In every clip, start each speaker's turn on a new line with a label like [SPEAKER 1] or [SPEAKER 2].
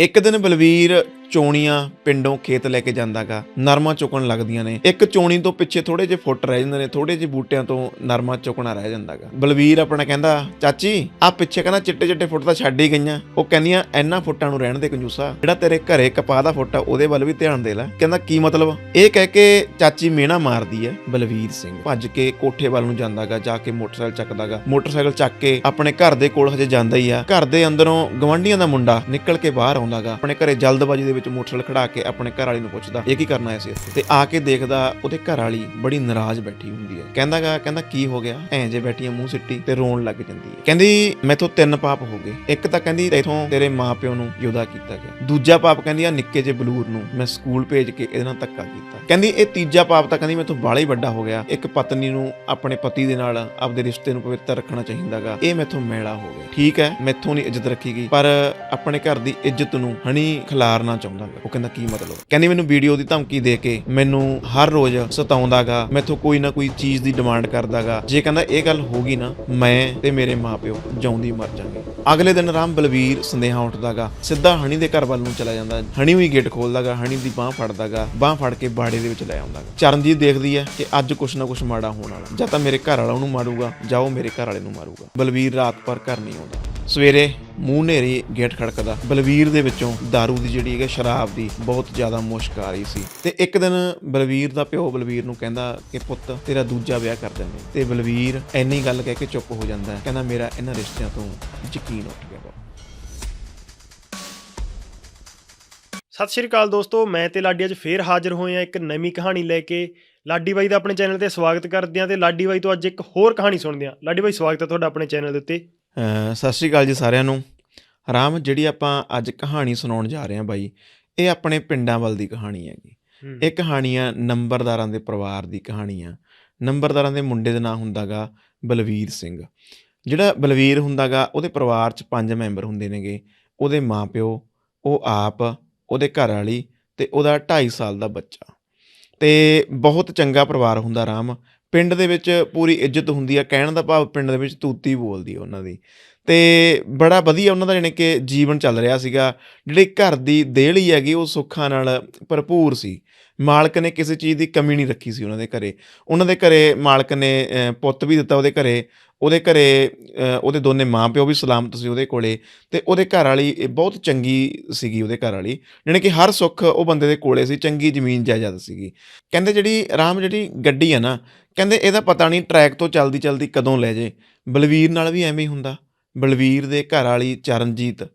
[SPEAKER 1] ਇੱਕ ਦਿਨ ਬਲਵੀਰ ਚੋਣੀਆਂ ਪਿੰਡੋਂ ਖੇਤ ਲੈ ਕੇ ਜਾਂਦਾਗਾ, ਨਰਮਾ ਚੁਕਣ ਲੱਗਦੀਆਂ ਨੇ। ਇੱਕ ਚੋਣੀ ਤੋਂ ਪਿੱਛੇ ਥੋੜੇ ਜਿਹੇ ਫੁੱਟ ਰਹਿ ਜਾਂਦੇ ਨੇ ਥੋੜੇ ਜਿਹੇ ਬੂਟਿਆਂ ਤੋਂ ਨਰਮਾ ਚੁਕਣਾ ਰਹਿ ਜਾਂਦਾਗਾ। ਬਲਵੀਰ ਆਪਣਾ ਕਹਿੰਦਾ, ਚਾਚੀ ਆ ਪਿੱਛੇ ਕਹਿੰਦਾ ਚਿੱਟੇ ਚਿੱਟੇ ਫੁੱਟ ਤਾਂ ਛੱਡ ਹੀ ਗਈਆਂ। ਉਹ ਕਹਿੰਦੀਆਂ, ਇੰਨਾ ਫੁੱਟਾਂ ਨੂੰ ਰਹਿਣ ਦੇ ਕੰਜੂਸਾ। ਜਿਹੜਾ ਤੇਰੇ ਘਰੇ ਕਪਾਹ ਦਾ ਫੁੱਟ ਆ, ਉਹਦੇ ਵੱਲ ਵੀ ਧਿਆਨ ਦੇ ਲੈ। ਕਹਿੰਦਾ, ਕੀ ਮਤਲਬ? ਇਹ ਕਹਿ ਕੇ ਚਾਚੀ ਮੇਣਾ ਮਾਰਦੀ ਹੈ ਬਲਵੀਰ ਸਿੰਘ। ਭੱਜ ਕੇ ਕੋਠੇ ਵੱਲ ਨੂੰ ਜਾਂਦਾਗਾ, ਜਾ ਕੇ ਮੋਟਰਸਾਈਕਲ ਚੱਕਦਾਗਾ। ਮੋਟਰਸਾਈਕਲ ਚੱਕ ਕੇ ਆਪਣੇ ਘਰ ਦੇ ਕੋਲ ਹਜੇ ਜਾਂਦਾ ਹੀ ਆ। ਘਰ ਦੇ ਅੰਦਰੋਂ ਗਵੰਡੀਆਂ ਦਾ ਮੁੰਡਾ ਨਿਕਲ ਕੇ ਬਾਹਰ ਆਉਂਦਾਗਾ। ਆਪਣੇ ਘਰੇ ਜਲਦਬਾਜ਼ੀ ਦੇ ਵਿੱਚ ਮੋਟਰਸਾਈਕਲ ਖੜਾ ਕੇ ਆਪਣੇ ਘਰ ਵਾਲੀ ਨੂੰ ਪੁੱਛਦਾ, ਇਹ ਕੀ ਕਰਨਾ ਆਇਆ ਸੀ ਇੱਥੇ? ਤੇ ਆ ਕੇ ਦੇਖਦਾ ਉਹਦੇ ਘਰ ਵਾਲੀ ਬੜੀ ਨਾਰਾਜ਼ ਬੈਠੀ ਹੁੰਦੀ ਹੈ। ਕਹਿੰਦਾਗਾ, ਕਹਿੰਦਾ, ਕੀ ਹੋ ਗਿਆ? ਐਂ ਜੇ ਬੈਠੀਆਂ ਮੂੰਹ ਸਿੱਟੀ ਤੇ ਰੋਣ ਲੱਗ ਜਾਂਦੀ ਹੈ। ਕਹਿੰਦੀ, ਮੈਥੋਂ ਤਿੰਨ ਪਾਪ ਹੋ ਗਏ। ਇੱਕ ਤਾਂ ਕਹਿੰਦੀ ਇਥੋਂ ਤੇਰੇ ਮਾਪਿਓ ਨੂੰ ਯੋਦਾ ਕੀਤਾ ਗਿਆ। ਦੂਜਾ ਪਾਪ ਕਹਿੰਦੀ ਆ ਨਿੱਕੇ ਜਿਹੇ ਬਲੂਰ ਨੂੰ ਮੈਂ ਸਕੂਲ ਭੇਜ ਕੇ ਇਹਦੇ ਨਾਲ ਧੱਕਾ ਕੀਤਾ। ਕਹਿੰਦੀ, ਇਹ ਤੀਜਾ ਪਾਪ ਤਾਂ ਕਹਿੰਦੀ ਮੈਥੋਂ ਬਾਲਾ ਹੀ ਵੱਡਾ ਹੋ ਗਿਆ। ਇੱਕ ਪਤਨੀ ਨੂੰ ਆਪਣੇ ਪਤੀ ਦੇ ਨਾਲ ਆਪਦੇ ਰਿਸ਼ਤੇ ਨੂੰ ਪਵਿੱਤਰ ਰੱਖਣਾ ਚਾਹੀਦਾਗਾ। ਇਹ ਮੈਥੋਂ ਮੈਲਾ ਹੋ ਗਿਆ। ਠੀਕ ਹੈ, ਮੈਥੋਂ ਨਹੀਂ ਇੱਜ਼ਤ ਰੱਖੀ ਗਈ, ਪਰ ਆਪਣੇ ਘਰ ਦੀ ਇੱਜ਼ਤ ਨੂੰ ਹਣੀ ਖਿਲਾਰਨਾ ਚਾਹੁੰਦਾ ਚਾਹੁੰਦਾਗਾ ਉਹ ਕਹਿੰਦਾ, ਕੀ ਮਤਲਬ? ਕਹਿੰਦੀ, ਮੈਨੂੰ ਵੀਡੀਓ ਦੀ ਧਮਕੀ ਦੇ ਕੇ ਮੈਨੂੰ ਹਰ ਰੋਜ਼ ਸਤਾਉਂਦਾਗਾ। ਮੈਥੋਂ ਕੋਈ ਨਾ ਕੋਈ ਚੀਜ਼ ਦੀ ਡਿਮਾਂਡ ਕਰਦਾਗਾ। ਜੇ ਕਹਿੰਦਾ ਇਹ ਗੱਲ ਹੋ ਨਾ, ਮੈਂ ਤੇ ਮੇਰੇ ਮਾਪਿਓ ਜਿਉਂਦੀ ਮਰ ਜਾਾਂਗੇ ਅਗਲੇ ਦਿਨ ਰਾਮ ਬਲਵੀਰ ਸੰਦੇਹਾ ਉੱਠਦਾਗਾ। ਸਿੱਧਾ ਹਣੀ ਦੇ ਘਰ ਵੱਲ ਨੂੰ ਚਲਾ ਜਾਂਦਾ। ਹਣੀ ਵੀ ਗੇਟ ਖੋਲਦਾਗਾ, ਹਣੀ ਦੀ ਬਾਹ ਫੜਦਾਗਾ। ਬਾਹ ਫੜ ਕੇ ਬਾੜੇ ਦੇ ਵਿੱਚ ਲੈ ਆਉਂਦਾਗਾ। ਚਰਨਜੀਤ ਦੇਖਦੀ ਹੈ ਕਿ ਅੱਜ ਕੁਛ ਨਾ ਕੁਛ ਮਾੜਾ ਹੋਣ ਵਾਲਾ। ਜਾਂ ਤਾਂ ਮੇਰੇ ਘਰ ਵਾਲਾ ਉਹਨੂੰ ਮਾਰੂਗਾ, ਜਾਂ ਉਹ ਮੇਰੇ ਘਰ ਵਾਲੇ ਨੂੰ ਮਾਰੂਗਾ। ਬਲਵੀਰ ਰਾਤ ਭਰ ਘਰ ਨਹੀਂ ਆਉਂਦਾ। ਸਵੇਰੇ ਮੂੰਹ ਨੇਰੀ ਗੇਟ ਖੜਕਦਾ, ਬਲਵੀਰ ਦੇ ਵਿੱਚੋਂ दारू ਦੀ ਜਿਹੜੀ ਹੈ ਸ਼ਰਾਬ ਦੀ ਬਹੁਤ ਜ਼ਿਆਦਾ ਮੁਸ਼ਕ ਆ ਰਹੀ ਸੀ। ਤੇ ਇੱਕ ਦਿਨ ਬਲਵੀਰ ਦਾ ਪਿਓ ਬਲਵੀਰ ਨੂੰ ਕਹਿੰਦਾ ਕਿ ਪੁੱਤ, ਤੇਰਾ ਦੂਜਾ ਵਿਆਹ ਕਰ ਦਿੰਦੇ ਤੇ ਬਲਵੀਰ ਐਨੀ ਗੱਲ ਕਹਿ ਕੇ ਚੁੱਪ ਹੋ ਜਾਂਦਾ ਹੈ। ਕਹਿੰਦਾ, ਮੇਰਾ ਇਹਨਾਂ ਰਿਸ਼ਤਿਆਂ ਤੋਂ ਯਕੀਨ ਉੱਠ ਗਿਆ
[SPEAKER 2] ਸਤਿ ਸ਼੍ਰੀ ਅਕਾਲ ਦੋਸਤੋ, ਮੈਂ ਤੇ ਲਾਡੀ ਅੱਜ ਫੇਰ ਹਾਜ਼ਰ ਹੋਏ ਆ ਇੱਕ ਨਵੀਂ ਕਹਾਣੀ ਲੈ ਕੇ। ਲਾਡੀ ਬਾਈ ਦਾ ਆਪਣੇ ਚੈਨਲ ਤੇ ਸਵਾਗਤ ਕਰਦੇ ਆ ਤੇ ਲਾਡੀ ਬਾਈ ਤੋਂ ਅੱਜ ਇੱਕ ਹੋਰ ਕਹਾਣੀ ਸੁਣਦੇ ਆ ਲਾਡੀ ਬਾਈ, ਸਵਾਗਤ ਹੈ ਤੁਹਾਡਾ ਆਪਣੇ ਚੈਨਲ ਦੇ ਉੱਤੇ।
[SPEAKER 1] ਸਤਿ ਸ਼੍ਰੀ ਅਕਾਲ ਜੀ ਸਾਰਿਆਂ ਨੂੰ। ਰਾਮ ਜਿਹੜੀ ਆਪਾਂ ਅੱਜ ਕਹਾਣੀ ਸੁਣਾਉਣ ਜਾ ਰਹੇ ਹਾਂ ਬਾਈ ਇਹ ਆਪਣੇ ਪਿੰਡਾਂ ਵੱਲ ਦੀ ਕਹਾਣੀ ਹੈਗੀ। ਇਹ ਕਹਾਣੀ ਆ ਨੰਬਰਦਾਰਾਂ ਦੇ ਪਰਿਵਾਰ ਦੀ ਕਹਾਣੀ ਆ ਨੰਬਰਦਾਰਾਂ ਦੇ ਮੁੰਡੇ ਦਾ ਨਾਂ ਹੁੰਦਾਗਾ ਬਲਵੀਰ ਸਿੰਘ। ਜਿਹੜਾ ਬਲਵੀਰ ਹੁੰਦਾਗਾ ਉਹਦੇ ਪਰਿਵਾਰ 'ਚ ਪੰਜ ਮੈਂਬਰ ਹੁੰਦੇ ਨੇਗੇ। ਉਹਦੇ ਮਾਪਿਓ ਉਹ ਆਪ ਉਹਦੇ ਘਰ ਵਾਲੀ ਤੇ ਉਹਦਾ 2.5 ਸਾਲ ਦਾ ਬੱਚਾ। ਤੇ ਬਹੁਤ ਚੰਗਾ ਪਰਿਵਾਰ ਹੁੰਦਾ ਰਾਮ। ਪਿੰਡ ਦੇ ਵਿੱਚ ਪੂਰੀ ਇੱਜ਼ਤ ਹੁੰਦੀ ਆ, ਕਹਿਣ ਦਾ ਭਾਵ ਪਿੰਡ ਦੇ ਵਿੱਚ ਤੂਤੀ ਬੋਲਦੀ ਆ ਉਹਨਾਂ ਦੀ। ਤੇ ਬੜਾ ਵਧੀਆ ਉਹਨਾਂ ਦਾ ਜਾਣੀ ਕਿ ਜੀਵਨ ਚੱਲ ਰਿਹਾ ਸੀਗਾ। ਜਿਹੜੀ ਘਰ ਦੀ ਦੇਹਲੀ ਹੈਗੀ, ਉਹ ਸੁੱਖਾਂ ਨਾਲ ਭਰਪੂਰ ਸੀ। ਮਾਲਕ ਨੇ ਕਿਸੇ ਚੀਜ਼ ਦੀ ਕਮੀ ਨਹੀਂ ਰੱਖੀ ਸੀ ਉਹਨਾਂ ਦੇ ਘਰੇ। ਉਹਨਾਂ ਦੇ ਘਰੇ ਮਾਲਕ ਨੇ ਪੁੱਤ ਵੀ ਦਿੱਤਾ ਉਹਦੇ ਘਰੇ। ਉਹਦੇ ਘਰੇ ਉਹਦੇ ਦੋਨੇ ਮਾਂ ਪਿਓ ਵੀ ਸਲਾਮਤ ਸੀ ਉਹਦੇ ਕੋਲੇ। ਤੇ ਉਹਦੇ ਘਰ ਵਾਲੀ ਇਹ ਬਹੁਤ ਚੰਗੀ ਸੀਗੀ ਉਹਦੇ ਘਰ ਵਾਲੀ। ਜਾਣੀ ਕਿ ਹਰ ਸੁੱਖ ਉਹ ਬੰਦੇ ਦੇ ਕੋਲੇ ਸੀ, ਚੰਗੀ ਜ਼ਮੀਨ ਜਾਇਦਾਦ ਸੀਗੀ। ਕਹਿੰਦੇ ਜਿਹੜੀ ਰਾਮ ਜਿਹੜੀ ਗੱਡੀ ਆ ਨਾ ਕਹਿੰਦੇ ਇਹਦਾ ਪਤਾ ਨਹੀਂ ਟਰੈਕ ਤੋਂ ਚਲਦੀ ਚਲਦੀ ਕਦੋਂ ਲੈ ਜੇ। ਬਲਵੀਰ ਨਾਲ ਵੀ ਐਵੇਂ ਹੀ ਹੁੰਦਾ। ਬਲਵੀਰ ਦੇ ਘਰ ਵਾਲੀ ਚਰਨਜੀਤ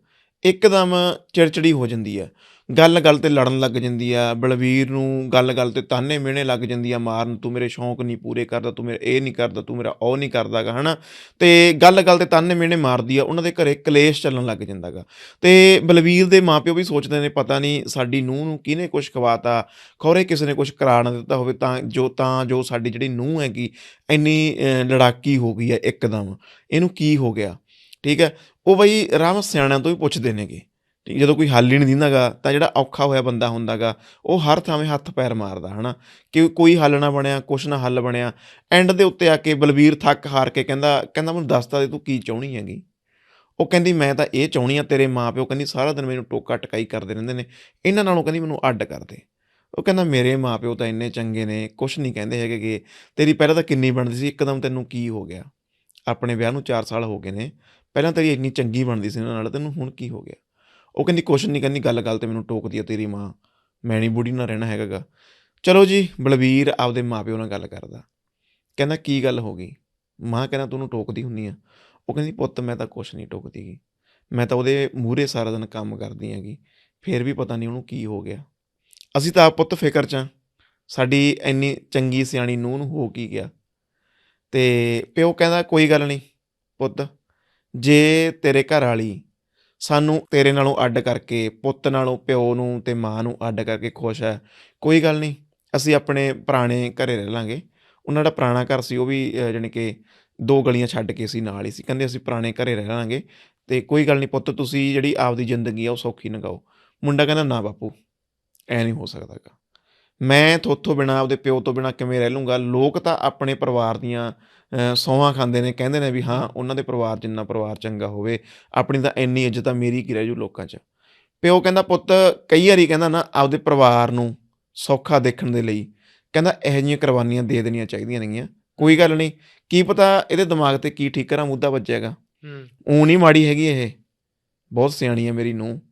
[SPEAKER 1] ਇੱਕਦਮ ਚਿੜਚਿੜੀ ਹੋ ਜਾਂਦੀ ਹੈ ਗੱਲ ਗੱਲ ਤੇ ਲੜਨ ਲੱਗ ਜਾਂਦੀ ਆ, ਬਲਵੀਰ ਨੂੰ ਗੱਲ ਗੱਲ ਤੇ ਤਾਨੇ ਮਿਹਣੇ ਲੱਗ ਜਾਂਦੀ ਆ ਮਾਰਨ ਤੂੰ ਮੇਰੇ ਸ਼ੌਂਕ ਨਹੀਂ ਪੂਰੇ ਕਰਦਾ, ਤੂੰ ਮੇਰੇ ਇਹ ਨਹੀਂ ਕਰਦਾ, ਤੂੰ ਮੇਰਾ ਉਹ ਨਹੀਂ ਕਰਦਾਗਾ ਹਨਾ? ਤੇ ਗੱਲ ਗੱਲ ਤੇ ਤਾਨੇ ਮਿਹਣੇ ਮਾਰਦੀ ਆ, ਉਹਨਾਂ ਦੇ ਘਰੇ ਕਲੇਸ਼ ਚੱਲਣ ਲੱਗ ਜਾਂਦਾਗਾ ਤੇ ਬਲਵੀਰ ਦੇ ਮਾਪਿਓ ਵੀ ਸੋਚਦੇ ਨੇ, ਪਤਾ ਨਹੀਂ ਸਾਡੀ ਨੂੰਹ ਨੂੰ ਕਿਹਨੇ ਕੁਝ ਖਵਾਤਾ, ਖੌਰੇ ਕਿਸੇ ਨੇ ਕੁਝ ਕਰਾ ਨਾ ਦਿੱਤਾ ਹੋਵੇ, ਤਾਂ ਜੋ ਤਾਂ ਜੋ ਸਾਡੀ ਜਿਹੜੀ ਨੂੰਹ ਹੈਗੀ, ਇੰਨੀ ਲੜਾਕੀ ਹੋ ਗਈ ਹੈ ਇੱਕਦਮ। ਇਹਨੂੰ ਕੀ ਹੋ ਗਿਆ? ਠੀਕ ਹੈ? ਉਹ ਬਈ ਰਾਮ ਸਿਆਣਿਆਂ ਤੋਂ ਵੀ ਪੁੱਛਦੇ ਨੇਗੇ। ਠੀਕ, ਜਦੋਂ ਕੋਈ ਹੱਲ ਹੀ ਨਹੀਂ ਦਿੰਦਾਗਾ, ਤਾਂ ਜਿਹੜਾ ਔਖਾ ਹੋਇਆ ਬੰਦਾ ਹੁੰਦਾਗਾ, ਉਹ ਹਰ ਥਾਵੇਂ ਹੱਥ ਪੈਰ ਮਾਰਦਾ, ਹਨਾ? ਕਿ ਕੋਈ ਹੱਲ ਨਾ ਬਣਿਆ, ਕੁਛ ਨਾ ਹੱਲ ਬਣਿਆ ਐਂਡ ਦੇ ਉੱਤੇ ਆ ਕੇ ਬਲਬੀਰ ਥੱਕ ਹਾਰ ਕੇ ਕਹਿੰਦਾ ਕਹਿੰਦਾ ਮੈਨੂੰ ਦੱਸਦਾ ਦੇ ਤੂੰ ਕੀ ਚਾਹਣੀ ਹੈਗੀ? ਉਹ ਕਹਿੰਦੀ, ਮੈਂ ਤਾਂ ਇਹ ਚਾਹਣੀ ਆ ਤੇਰੇ ਮਾਪਿਓ ਕਹਿੰਦੀ, ਸਾਰਾ ਦਿਨ ਮੈਨੂੰ ਟੋਕਾ ਟਕਾਈ ਕਰਦੇ ਰਹਿੰਦੇ ਨੇ, ਇਹਨਾਂ ਨਾਲੋਂ ਕਹਿੰਦੀ ਮੈਨੂੰ ਅੱਡ ਕਰਦੇ। ਉਹ ਕਹਿੰਦਾ, ਮੇਰੇ ਮਾਪਿਓ ਤਾਂ ਇੰਨੇ ਚੰਗੇ ਨੇ, ਕੁਛ ਨਹੀਂ ਕਹਿੰਦੇ ਹੈਗੇ ਕਿ ਤੇਰੀ ਪਹਿਲਾਂ ਤਾਂ ਕਿੰਨੀ ਬਣਦੀ ਸੀ, ਇੱਕਦਮ ਤੈਨੂੰ ਕੀ ਹੋ ਗਿਆ? ਆਪਣੇ ਵਿਆਹ ਨੂੰ 4 ਸਾਲ ਹੋ ਗਏ ਨੇ, ਪਹਿਲਾਂ ਤੇਰੀ ਇੰਨੀ ਚੰਗੀ ਬਣਦੀ ਸੀ ਉਹਨਾਂ ਨਾਲ, ਤੈਨੂੰ ਹੁਣ ਕੀ ਹੋ ਗਿਆ? ਉਹ ਕਹਿੰਦੀ, ਕੁਛ ਨਹੀਂ ਕਹਿੰਦੀ, ਗੱਲ ਗੱਲ ਤੇ ਮੈਨੂੰ ਟੋਕਦੀ ਆ ਤੇਰੀ ਮਾਂ, ਮੈਂ ਨਹੀਂ ਬੁੜੀ ਨਾਲ ਰਹਿਣਾ ਹੈਗਾਗਾ। ਚਲੋ ਜੀ ਬਲਵੀਰ ਆਪਦੇ ਮਾਪਿਓ ਨਾਲ ਗੱਲ ਕਰਦਾ। ਕਹਿੰਦਾ, ਕੀ ਗੱਲ ਹੋ ਗਈ? ਮਾਂ ਕਹਿੰਦਾ, ਤੂੰ ਉਹਨੂੰ ਟੋਕਦੀ ਹੁੰਨੀ ਆ। ਉਹ ਕਹਿੰਦੀ, ਪੁੱਤ, ਮੈਂ ਤਾਂ ਕੁਛ ਨਹੀਂ ਟੋਕਦੀਗੀ ਮੈਂ ਤਾਂ ਉਹਦੇ ਮੂਹਰੇ ਸਾਰਾ ਦਿਨ ਕੰਮ ਕਰਦੀ ਹੈਗੀ। ਫੇਰ ਵੀ ਪਤਾ ਨਹੀਂ ਉਹਨੂੰ ਕੀ ਹੋ ਗਿਆ। ਅਸੀਂ ਤਾਂ ਆਪ ਪੁੱਤ ਫਿਕਰ 'ਚ ਆਂ। ਸਾਡੀ ਇੰਨੀ ਚੰਗੀ ਸਿਆਣੀ ਨੂੰਹ ਨੂੰ ਹੋ ਕੀ ਗਿਆ। ਤੇ ਪਿਓ ਕਹਿੰਦਾ, ਕੋਈ ਗੱਲ ਨਹੀਂ ਪੁੱਤ, ਜੇ ਤੇਰੇ ਘਰ ਵਾਲੀ ਸਾਨੂੰ ਤੇਰੇ ਨਾਲੋਂ ਅੱਡ ਕਰਕੇ ਪੁੱਤ ਨਾਲੋਂ ਪਿਓ ਨੂੰ ਤੇ ਮਾਂ ਨੂੰ ਅੱਡ ਕਰਕੇ ਖੁਸ਼ ਹੈ। ਕੋਈ ਗੱਲ ਨਹੀਂ ਅਸੀਂ ਆਪਣੇ ਪੁਰਾਣੇ ਘਰੇ ਰਹਿ ਲਾਂਗੇ। ਉਹਨਾਂ ਦਾ ਪੁਰਾਣਾ ਘਰ ਸੀ ਉਹ ਵੀ ਅਹ, ਜਾਣੀ ਕਿ ਦੋ ਗਲੀਆਂ ਛੱਡ ਕੇ ਸੀ ਨਾਲ ਹੀ ਸੀ। ਕਹਿੰਦੇ ਅਸੀਂ ਪੁਰਾਣੇ ਘਰੇ ਰਹਿ ਲਾਂਗੇ ਤੇ ਕੋਈ ਗੱਲ ਨਹੀਂ ਪੁੱਤ ਤੁਸੀਂ ਜਿਹੜੀ ਆਪਦੀ ਜ਼ਿੰਦਗੀ ਆ ਉਹ ਸੌਖੀ ਲੰਘਾਓ। ਮੁੰਡਾ ਕਹਿੰਦਾ ਨਾ ਬਾਪੂ ਐ ਨਹੀਂ ਹੋ ਸਕਦਾਗਾ ਮੈਂ ਥੋਥੋਂ ਬਿਨਾ ਆਪਦੇ ਪਿਓ ਤੋਂ ਬਿਨਾ ਕਿਵੇਂ ਰਹਿ ਲੂੰਗਾ? ਲੋਕ ਤਾਂ ਆਪਣੇ ਪਰਿਵਾਰ ਦੀਆਂ ਸਹੁੰਆਂ ਖਾਂਦੇ ਨੇ ਕਹਿੰਦੇ ਨੇ ਵੀ ਹਾਂ ਉਹਨਾਂ ਦੇ ਪਰਿਵਾਰ ਜਿੰਨਾ ਪਰਿਵਾਰ ਚੰਗਾ ਹੋਵੇ ਆਪਣੀ ਤਾਂ ਇੰਨੀ ਇੱਜ਼ਤ ਆ ਮੇਰੀ ਕੀ ਰਹਿ ਜੂ ਲੋਕਾਂ 'ਚ। ਪਿਓ ਕਹਿੰਦਾ ਪੁੱਤ ਕਈ ਵਾਰੀ ਕਹਿੰਦਾ ਨਾ ਆਪਦੇ ਪਰਿਵਾਰ ਨੂੰ ਸੌਖਾ ਦੇਖਣ ਦੇ ਲਈ ਕਹਿੰਦਾ ਇਹੋ ਜਿਹੀਆਂ ਕੁਰਬਾਨੀਆਂ ਦੇ ਦੇਣੀਆਂ ਚਾਹੀਦੀਆਂ ਨੇਗੀਆਂ। ਕੋਈ ਗੱਲ ਨਹੀਂ ਕੀ ਪਤਾ ਇਹਦੇ ਦਿਮਾਗ ਤੇ ਕੀ ਠੀਕਰਾ ਮੁੱਦਾ ਵੱਜੇਗਾ।
[SPEAKER 2] ਹੂੰ।
[SPEAKER 1] ਊਂ ਨਹੀਂ ਮਾੜੀ ਹੈਗੀ ਇਹ। ਬਹੁਤ ਸਿਆਣੀ ਹੈ ਮੇਰੀ ਨੂੰ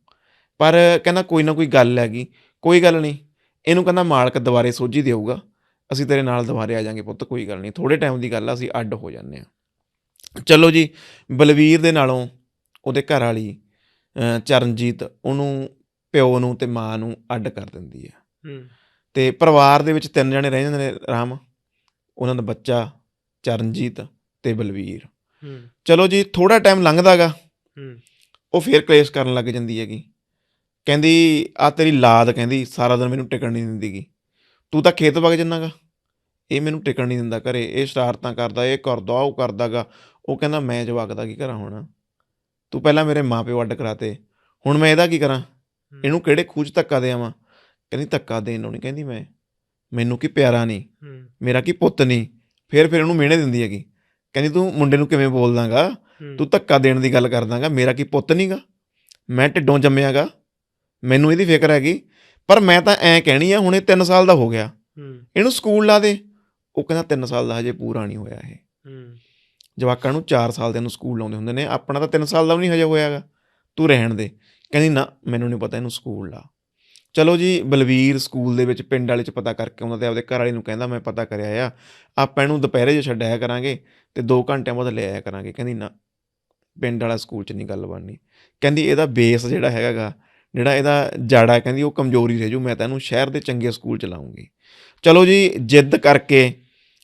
[SPEAKER 1] ਪਰ ਕਹਿੰਦਾ ਕੋਈ ਨਾ ਕੋਈ ਗੱਲ ਹੈਗੀ। ਕੋਈ ਗੱਲ ਨਹੀਂ ਇਹਨੂੰ ਕਹਿੰਦਾ ਮਾਲਕ ਦੁਬਾਰੇ ਸੋਝੀ ਦੇਊਗਾ। ਅਸੀਂ ਤੇਰੇ ਨਾਲ ਦੁਬਾਰੇ ਆ ਜਾਾਂਗੇ ਪੁੱਤ ਕੋਈ ਗੱਲ ਨਹੀਂ। ਥੋੜੇ ਟਾਈਮ ਦੀ ਗੱਲ ਆ ਅਸੀਂ ਅੱਡ ਹੋ ਜਾਂਦੇ ਆ ਚਲੋ ਜੀ ਬਲਵੀਰ ਦੇ ਨਾਲੋਂ ਉਹਦੇ ਘਰ ਵਾਲੀ ਚਰਨਜੀਤ ਉਹਨੂੰ ਪਿਓ ਨੂੰ ਤੇ ਮਾਂ ਨੂੰ ਅੱਡ ਕਰ ਦਿੰਦੀ ਹੂੰ। ਤੇ ਪਰਿਵਾਰ ਦੇ ਵਿੱਚ ਤਿੰਨ ਜਣੇ ਰਹਿ ਜਾਂਦੇ ਨੇ ਰਾਮ ਉਹਨਾਂ ਦਾ ਬੱਚਾ ਚਰਨਜੀਤ ਤੇ ਬਲਵੀਰ। ਚਲੋ ਜੀ ਥੋੜਾ ਟਾਈਮ ਲੰਘਦਾਗਾ ਉਹ ਫੇਰ ਕਲੇਸ਼ ਕਰਨ ਲੱਗ ਜਾਂਦੀ ਹੈਗੀ। ਕਹਿੰਦੀ ਆ ਤੇਰੀ ਲਾਦ ਕਹਿੰਦੀ ਸਾਰਾ ਦਿਨ ਮੈਨੂੰ ਟਿਕਣ ਨਹੀਂ ਦਿੰਦੀਗੀ ਤੂੰ ਤਾਂ ਖੇਤ ਵਗ ਜੰਨਾਗਾ ਇਹ ਮੈਨੂੰ ਟਿਕਣ ਨਹੀਂ ਦਿੰਦਾ ਘਰੇ। ਇਹ ਸ਼ਰਾਰਤਾਂ ਕਰਦਾ ਇਹ ਕਰਦਾ ਉਹ ਕਰਦਾਗਾ। ਉਹ ਕਹਿੰਦਾ ਮੈਂ ਜਵਾਕ ਦਾ ਕੀ ਕਰਾਂ ਹੁਣ? ਤੂੰ ਪਹਿਲਾਂ ਮੇਰੇ ਮਾਪਿਓ ਅੱਡ ਕਰਾਤੇ। ਹੁਣ ਮੈਂ ਇਹਦਾ ਕੀ ਕਰਾਂ? ਇਹਨੂੰ ਕਿਹੜੇ ਖੂਜ ਧੱਕਾ ਦੇ ਆਵਾਂ? ਕਹਿੰਦੀ ਧੱਕਾ ਦੇਣ ਨੂੰ ਨਹੀਂ ਕਹਿੰਦੀ ਮੈਂ। ਮੈਨੂੰ ਕੀ ਪਿਆਰਾ ਨਹੀਂ ਮੇਰਾ ਕੀ ਪੁੱਤ ਨਹੀਂ ਫੇਰ ਫਿਰ ਉਹਨੂੰ ਮਿਹਣੇ ਦਿੰਦੀ ਹੈਗੀ। ਕਹਿੰਦੀ ਤੂੰ ਮੁੰਡੇ ਨੂੰ ਕਿਵੇਂ ਬੋਲਦਾਗਾ? ਤੂੰ ਧੱਕਾ ਦੇਣ ਦੀ ਗੱਲ ਕਰਦਾਗਾ। ਮੇਰਾ ਕੀ ਪੁੱਤ ਨਹੀਂਗਾ ਮੈਂ ਢਿੱਡੋਂ ਜੰਮਿਆਗਾ। ਮੈਨੂੰ ਇਹਦੀ ਫਿਕਰ ਹੈਗੀ। ਪਰ ਮੈਂ ਤਾਂ ਐਂ ਕਹਿਣੀ ਆ ਹੁਣ ਇਹ 3 ਸਾਲ ਦਾ ਹੋ ਗਿਆ। ਇਹਨੂੰ ਸਕੂਲ ਲਾ ਦੇ। ਉਹ ਕਹਿੰਦਾ 3 ਸਾਲ ਦਾ ਹਜੇ ਪੂਰਾ ਨਹੀਂ ਹੋਇਆ ਇਹ। ਜਵਾਕਾਂ ਨੂੰ 4 ਸਾਲ ਦੇ ਨੂੰ ਸਕੂਲ ਲਾਉਂਦੇ ਹੁੰਦੇ ਨੇ। ਆਪਣਾ ਤਾਂ 3 ਸਾਲ ਦਾ ਵੀ ਨਹੀਂ ਹਜੇ ਹੋਇਆਗਾ। ਤੂੰ ਰਹਿਣ ਦੇ। ਕਹਿੰਦੀ ਨਾ ਮੈਨੂੰ ਨਹੀਂ ਪਤਾ ਇਹਨੂੰ ਸਕੂਲ ਲਾ। ਚਲੋ ਜੀ ਬਲਵੀਰ ਸਕੂਲ ਦੇ ਵਿੱਚ ਪਿੰਡ ਵਾਲੇ ਚ ਪਤਾ ਕਰਕੇ ਆਉਂਦਾ ਤੇ ਆਪਦੇ ਘਰ ਵਾਲੇ ਨੂੰ ਕਹਿੰਦਾ ਮੈਂ ਪਤਾ ਕਰਿਆ ਆ। ਆਪਾਂ ਇਹਨੂੰ ਦੁਪਹਿਰੇ ਜੇ ਛੱਡਿਆ ਕਰਾਂਗੇ ਤੇ 2 ਘੰਟਿਆਂ ਬਾਅਦ ਲੈ ਆਇਆ ਕਰਾਂਗੇ। ਕਹਿੰਦੀ ਨਾ ਪਿੰਡ ਵਾਲਾ ਸਕੂਲ ਚ ਨਹੀਂ ਗੱਲ ਬਣਨੀ। ਕਹਿੰਦੀ ਇਹਦਾ ਬੇਸ ਜਿਹੜਾ ਹੈਗਾਗਾ ਜਿਹੜਾ ਇਹਦਾ ਜਾੜਾ ਕਹਿੰਦੀ ਉਹ ਕਮਜ਼ੋਰੀ ਰਹਿ ਜੂ, ਮੈਂ ਤਾਂ ਇਹਨੂੰ ਸ਼ਹਿਰ ਦੇ ਚੰਗੇ ਸਕੂਲ ਚ ਲਾਉਂਗੀ ਚਲੋ ਜੀ, ਜਿੱਦ ਕਰਕੇ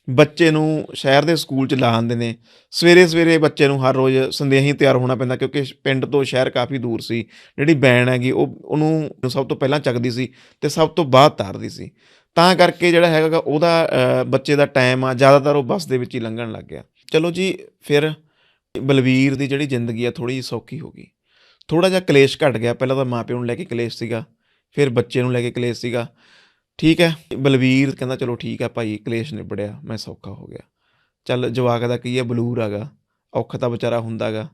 [SPEAKER 1] ਬੱਚੇ ਨੂੰ ਸ਼ਹਿਰ ਦੇ ਸਕੂਲ ਚ ਲਾ ਆਉਂਦੇ ਨੇ। ਸਵੇਰੇ ਸਵੇਰੇ ਬੱਚੇ ਨੂੰ ਹਰ ਰੋਜ਼ ਸੰਦੇਹੀ ਤਿਆਰ ਹੋਣਾ ਪੈਂਦਾ, ਕਿਉਂਕਿ ਪਿੰਡ ਤੋਂ ਸ਼ਹਿਰ ਕਾਫੀ ਦੂਰ ਸੀ। ਜਿਹੜੀ ਬੈਣ ਹੈਗੀ, ਉਹ, ਉਹਨੂੰ ਸਭ ਤੋਂ ਪਹਿਲਾਂ ਚੱਕਦੀ ਸੀ ਤੇ ਸਭ ਤੋਂ ਬਾਅਦ ਤਾਰਦੀ ਸੀ। ਤਾਂ ਕਰਕੇ ਜਿਹੜਾ ਹੈਗਾ ਗਾ, ਉਹਦਾ ਬੱਚੇ ਦਾ ਟਾਈਮ ਆ, ਜ਼ਿਆਦਾਤਰ ਉਹ ਬੱਸ ਦੇ ਵਿੱਚ ਹੀ ਲੰਘਣ ਲੱਗ ਗਿਆ। ਚਲੋ ਜੀ, ਫਿਰ ਬਲਵੀਰ ਦੀ ਜਿਹੜੀ ਜ਼ਿੰਦਗੀ ਆ ਥੋੜੀ ਜਿਹੀ ਸੌਖੀ ਹੋ ਗਈ। ਥੋੜਾ ਜਿਹਾ ਕਲੇਸ਼ ਘਟ ਗਿਆ। ਪਹਿਲਾਂ ਤਾਂ ਮਾਪਿਆਂ ਨੂੰ ਲੈ ਕੇ ਕਲੇਸ਼ ਸੀਗਾ, ਫਿਰ ਬੱਚੇ ਨੂੰ ਲੈ ਕੇ ਕਲੇਸ਼ ਸੀਗਾ। ਠੀਕ ਹੈ, ਬਲਵੀਰ ਕਹਿੰਦਾ, ਚਲੋ ਠੀਕ ਹੈ ਭਾਈ, ਕਲੇਸ਼ ਨਿਬੜਿਆ, ਮੈਂ ਸੌਖਾ ਹੋ ਗਿਆ। ਚੱਲ ਜਵਾਕ ਦਾ ਕੀ ਹੈ, ਬਲੂਰ ਹੈਗਾ, ਔਖਾ ਤਾਂ ਵਿਚਾਰਾ ਹੁੰਦਾਗਾ,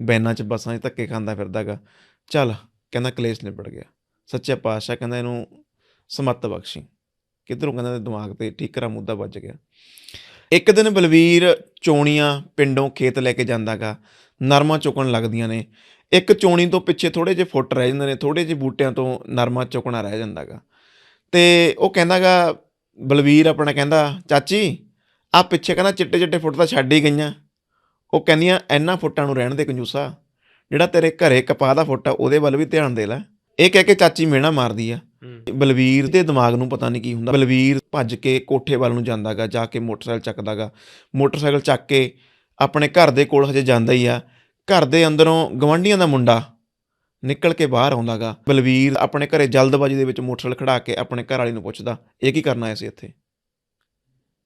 [SPEAKER 1] ਬੈਨਾਂ 'ਚ ਬੱਸਾਂ 'ਚ ਧੱਕੇ ਖਾਂਦਾ ਫਿਰਦਾਗਾ। ਚੱਲ ਕਹਿੰਦਾ, ਕਲੇਸ਼ ਨਿਬੜ ਗਿਆ। ਸੱਚੇ ਪਾਤਸ਼ਾਹ ਕਹਿੰਦਾ, ਇਹਨੂੰ ਸਮੱਤ ਬਖਸ਼ੀ। ਕਿੱਧਰੋਂ ਕਹਿੰਦਾ ਇਹਦੇ ਦਿਮਾਗ ਤੇ ਠੀਕਰਾ ਮੁੱਦਾ ਵੱਜ ਗਿਆ। ਇੱਕ ਦਿਨ ਬਲਵੀਰ ਚੋਣੀਆਂ ਪਿੰਡੋਂ ਖੇਤ ਲੈ ਕੇ ਜਾਂਦਾਗਾ, ਨਰਮਾ ਚੁੱਕਣ ਲੱਗਦੀਆਂ ਨੇ। ਇੱਕ ਚੋਣੀ ਤੋਂ ਪਿੱਛੇ ਥੋੜੇ ਜਿਹੇ ਫੁੱਟ ਰਹਿ ਜਾਂਦੇ ਨੇ ਥੋੜੇ ਜਿਹੇ ਬੂਟਿਆਂ ਤੋਂ ਨਰਮਾ ਚੁੱਕਣਾ ਰਹਿ ਜਾਂਦਾਗਾ। ਤੇ ਉਹ ਕਹਿੰਦਾਗਾ ਬਲਵੀਰ ਆਪਣਾ ਕਹਿੰਦਾ ਚਾਚੀ ਆ ਪਿੱਛੇ ਕਹਿੰਦਾ ਚਿੱਟੇ ਚਿੱਟੇ ਫੁੱਟ ਤਾਂ ਛੱਡ ਹੀ ਗਈਆਂ। ਉਹ ਕਹਿੰਦੀਆਂ ਇੰਨਾ ਫੁੱਟਾਂ ਨੂੰ ਰਹਿਣ ਦੇ ਕੰਜੂਸਾ। ਜਿਹੜਾ ਤੇਰੇ ਘਰੇ ਕਪਾਹ ਦਾ ਫੁੱਟ ਆ ਉਹਦੇ ਵੱਲ ਵੀ ਧਿਆਨ ਦੇ ਲੈ। ਇਹ ਕਹਿ ਕੇ ਚਾਚੀ ਮਿਹਣਾ ਮਾਰਦੀ ਆ। ਬਲਵੀਰ ਦੇ ਦਿਮਾਗ ਨੂੰ ਪਤਾ ਨਹੀਂ ਕੀ ਹੁੰਦਾ। ਬਲਵੀਰ ਭੱਜ ਕੇ ਕੋਠੇ ਵੱਲ ਨੂੰ ਜਾਂਦਾਗਾ ਜਾ ਕੇ ਮੋਟਰਸਾਈਕਲ ਚੱਕਦਾਗਾ। ਮੋਟਰਸਾਈਕਲ ਚੱਕ ਕੇ ਆਪਣੇ ਘਰ ਦੇ ਕੋਲ ਹਜੇ ਜਾਂਦਾ ਹੀ ਆ। ਘਰ ਦੇ ਅੰਦਰੋਂ ਗਵੰਡੀਆਂ ਦਾ ਮੁੰਡਾ ਨਿਕਲ ਕੇ ਬਾਹਰ ਆਉਂਦਾਗਾ। ਬਲਵੀਰ ਆਪਣੇ ਘਰੇ ਜਲਦਬਾਜ਼ੀ ਦੇ ਵਿੱਚ ਮੋਟਰਸਾਈਕਲ ਖੜਾ ਕੇ ਆਪਣੇ ਘਰ ਵਾਲੀ ਨੂੰ ਪੁੱਛਦਾ, ਇਹ ਕੀ ਕਰਨ ਆਇਆ ਸੀ ਇੱਥੇ?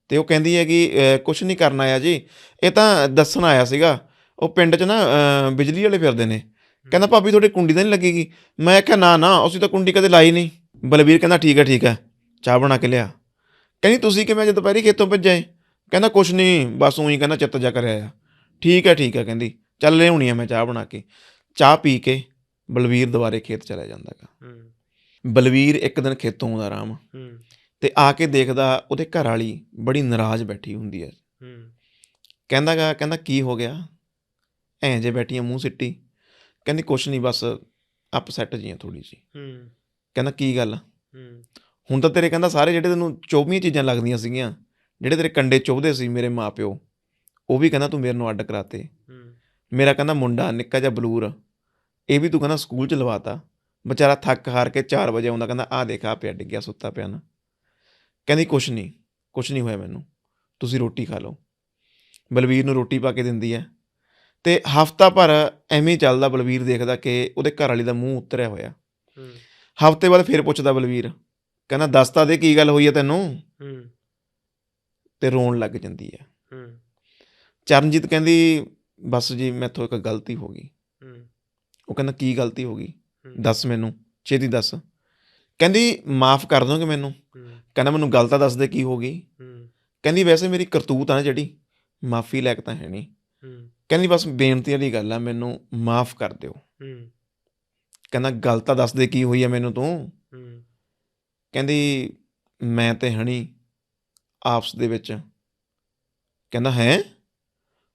[SPEAKER 1] ਤੇ ਉਹ ਕਹਿੰਦੀ ਹੈ ਕਿ ਕੁਝ ਨਹੀਂ ਕਰਨ ਆਇਆ ਜੀ। ਇਹ ਤਾਂ ਦੱਸਣ ਆਇਆ ਸੀਗਾ। ਉਹ ਪਿੰਡ 'ਚ ਨਾ ਬਿਜਲੀ ਵਾਲੇ ਫਿਰਦੇ ਨੇ। ਕਹਿੰਦਾ, ਭਾਬੀ, ਤੁਹਾਡੀ ਕੁੰਡੀ ਤਾਂ ਨਹੀਂ ਲੱਗੇਗੀ? ਮੈਂ ਕਿਹਾ, ਨਾ ਨਾ, ਅਸੀਂ ਤਾਂ ਕੁੰਡੀ ਕਦੇ ਲਾਈ ਨਹੀਂ। ਬਲਵੀਰ ਕਹਿੰਦਾ, ਠੀਕ ਹੈ ਠੀਕ ਹੈ। ਚਾਹ ਬਣਾ ਕੇ ਲਿਆ। ਕਹਿੰਦੀ, ਤੁਸੀਂ ਕਿਵੇਂ ਅੱਜ ਦੁਪਹਿਰੀ ਖੇਤੋਂ ਭੱਜੇ? ਕਹਿੰਦਾ, ਕੁਛ ਨਹੀਂ, ਬਸ ਉਹੀ ਕਹਿੰਦਾ, ਚਿੱਤ ਜਾ ਕਰਿਆ ਆ। ਠੀਕ ਹੈ ਠੀਕ ਹੈ, ਕਹਿੰਦੀ। ਚੱਲ ਲਿਆਉਣੀ ਆ ਮੈਂ ਚਾਹ ਬਣਾ ਕੇ। ਚਾਹ ਪੀ ਕੇ ਬਲਵੀਰ ਦੁਬਾਰੇ ਖੇਤ ਚਲਾ ਜਾਂਦਾਗਾ
[SPEAKER 2] ਹੂੰ।
[SPEAKER 1] ਬਲਵੀਰ ਇੱਕ ਦਿਨ ਖੇਤੋਂ ਆਉਂਦਾ ਆਰਾਮ
[SPEAKER 2] ਹੂੰ।
[SPEAKER 1] ਤੇ ਆ ਕੇ ਦੇਖਦਾ ਉਹਦੇ ਘਰ ਵਾਲੀ ਬੜੀ ਨਾਰਾਜ਼ ਬੈਠੀ ਹੁੰਦੀ ਹੈ।
[SPEAKER 2] ਹੂੰ
[SPEAKER 1] ਕਹਿੰਦਾਗਾ ਕਹਿੰਦਾ ਕੀ ਹੋ ਗਿਆ? ਐਂ ਜੇ ਬੈਠੀਆਂ ਮੂੰਹ ਸਿੱਟੀ। ਕਹਿੰਦੀ ਕੁਛ ਨਹੀਂ ਬਸ ਅਪਸੈਟ ਜੀਆਂ ਥੋੜੀ ਜੀ।
[SPEAKER 2] ਹੂੰ।
[SPEAKER 1] ਕਹਿੰਦਾ ਕੀ ਗੱਲ?
[SPEAKER 2] ਹੂੰ।
[SPEAKER 1] ਹੁਣ ਤਾਂ ਤੇਰੇ ਕਹਿੰਦਾ ਸਾਰੇ ਜਿਹੜੇ ਤੈਨੂੰ ਚੋਭੀਆਂ ਚੀਜ਼ਾਂ ਲੱਗਦੀਆਂ ਸੀਗੀਆਂ ਜਿਹੜੇ ਤੇਰੇ ਕੰਡੇ ਚੁੱਭਦੇ ਸੀ ਮੇਰੇ ਮਾਪਿਓ ਉਹ ਵੀ ਕਹਿੰਦਾ ਤੂੰ ਮੇਰੇ ਨੂੰ ਅੱਡ ਕਰਾਤੇ।
[SPEAKER 2] ਹੂੰ।
[SPEAKER 1] ਮੇਰਾ ਕਹਿੰਦਾ ਮੁੰਡਾ ਨਿੱਕਾ ਜਿਹਾ ਬਲੂਰ ਇਹ ਵੀ ਤੂੰ ਕਹਿੰਦਾ ਸਕੂਲ ਚ ਲਵਾਤਾ। ਵਿਚਾਰਾ ਥੱਕ ਹਾਰ ਕੇ 4 ਵਜੇ ਆਉਂਦਾ ਕਹਿੰਦਾ ਆ ਦੇਖ ਆ ਪਿਆ ਡਿੱਗਿਆ ਸੁੱਤਾ ਪਿਆ ਨਾ। ਕਹਿੰਦੀ ਕੁਛ ਨਹੀਂ ਕੁਛ ਨਹੀਂ ਹੋਇਆ ਮੈਨੂੰ ਤੁਸੀਂ ਰੋਟੀ ਖਾ ਲਓ। ਬਲਵੀਰ ਨੂੰ ਰੋਟੀ ਪਾ ਕੇ ਦਿੰਦੀ ਹੈ। ਤੇ ਹਫਤਾ ਭਰ ਐਵੇਂ ਚੱਲਦਾ ਬਲਵੀਰ ਦੇਖਦਾ ਕਿ ਉਹਦੇ ਘਰ ਵਾਲੀ ਦਾ ਮੂੰਹ ਉਤਰਿਆ ਹੋਇਆ। ਹਫ਼ਤੇ ਬਾਅਦ ਫਿਰ ਪੁੱਛਦਾ ਬਲਵੀਰ ਕਹਿੰਦਾ ਦੱਸ ਤਾਂ ਦੇ ਕੀ ਗੱਲ ਹੋਈ ਹੈ ਤੈਨੂੰ? ਤੇ ਰੋਣ ਲੱਗ ਜਾਂਦੀ ਹੂੰ। ਚਰਨਜੀਤ ਕਹਿੰਦੀ ਬਸ ਜੀ ਮੈਥੋਂ ਇੱਕ ਗਲਤੀ ਹੋ ਗਈ।
[SPEAKER 2] ਹੂੰ।
[SPEAKER 1] ਉਹ ਕਹਿੰਦਾ ਕੀ ਗਲਤੀ ਹੋ ਗਈ। ਦੱਸ ਮੈਨੂੰ ਛੇਤੀ ਦੱਸ। ਕਹਿੰਦੀ ਮਾਫ ਕਰ ਦੋਗੇ ਮੈਨੂੰ? ਕਹਿੰਦਾ ਮੈਨੂੰ ਗੱਲ ਤਾਂ ਦੱਸ ਦੇ ਕੀ ਹੋ ਗਈ?
[SPEAKER 2] ਹੂੰ।
[SPEAKER 1] ਕਹਿੰਦੀ ਵੈਸੇ ਮੇਰੀ ਕਰਤੂਤ ਆ ਨਾ ਜਿਹੜੀ ਮਾਫੀ ਲਾਇਕ ਤਾਂ ਹੈ ਨਹੀਂ
[SPEAKER 2] ਹੂੰ।
[SPEAKER 1] ਕਹਿੰਦੀ ਬਸ ਬੇਨਤੀ ਵਾਲੀ ਗੱਲ ਆ ਮੈਨੂੰ ਮਾਫ ਕਰ ਦਿਓ।
[SPEAKER 2] ਹੂੰ।
[SPEAKER 1] ਕਹਿੰਦਾ ਗੱਲ ਤਾਂ ਦੱਸ ਦੇ ਕੀ ਹੋਈ ਆ ਮੈਨੂੰ ਤੂੰ?
[SPEAKER 2] ਹੂੰ।
[SPEAKER 1] ਕਹਿੰਦੀ ਮੈਂ ਤੇ ਹਣੀ ਆਪਸ ਦੇ ਵਿੱਚ। ਕਹਿੰਦਾ ਹੈ?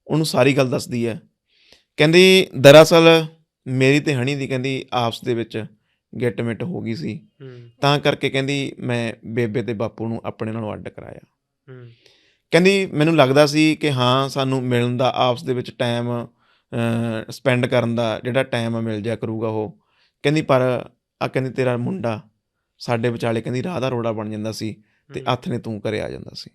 [SPEAKER 1] ਉਹਨੂੰ ਸਾਰੀ ਗੱਲ ਦੱਸਦੀ ਹੈ। ਕਹਿੰਦੀ ਦਰਅਸਲ ਮੇਰੀ ਤੇ ਹਣੀ ਦੀ ਕਹਿੰਦੀ ਆਪਸ ਦੇ ਵਿੱਚ ਗਿੱਟ ਮਿੱਟ ਹੋ ਗਈ ਸੀ। ਤਾਂ ਕਰਕੇ ਕਹਿੰਦੀ ਮੈਂ ਬੇਬੇ ਤੇ ਬਾਪੂ ਨੂੰ ਆਪਣੇ ਨਾਲੋਂ ਅੱਡ ਕਰਾਇਆ। ਕਹਿੰਦੀ ਮੈਨੂੰ ਲੱਗਦਾ ਸੀ ਕਿ ਹਾਂ ਸਾਨੂੰ ਮਿਲਣ ਦਾ ਆਪਸ ਦੇ ਵਿੱਚ ਟਾਈਮ ਸਪੈਂਡ ਕਰਨ ਦਾ ਜਿਹੜਾ ਟਾਈਮ ਮਿਲ ਜਾ ਕਰੂਗਾ ਉਹ। ਕਹਿੰਦੀ ਪਰ ਆ ਕਹਿੰਦੀ ਤੇਰਾ ਮੁੰਡਾ ਸਾਡੇ ਵਿਚਾਲੇ ਕਹਿੰਦੀ ਰਾਹ ਦਾ ਰੋੜਾ ਬਣ ਜਾਂਦਾ ਸੀ ਤੇ ਹੱਥ ਨੇ ਤੂੰ ਘਰੇ ਆ ਜਾਂਦਾ ਸੀ।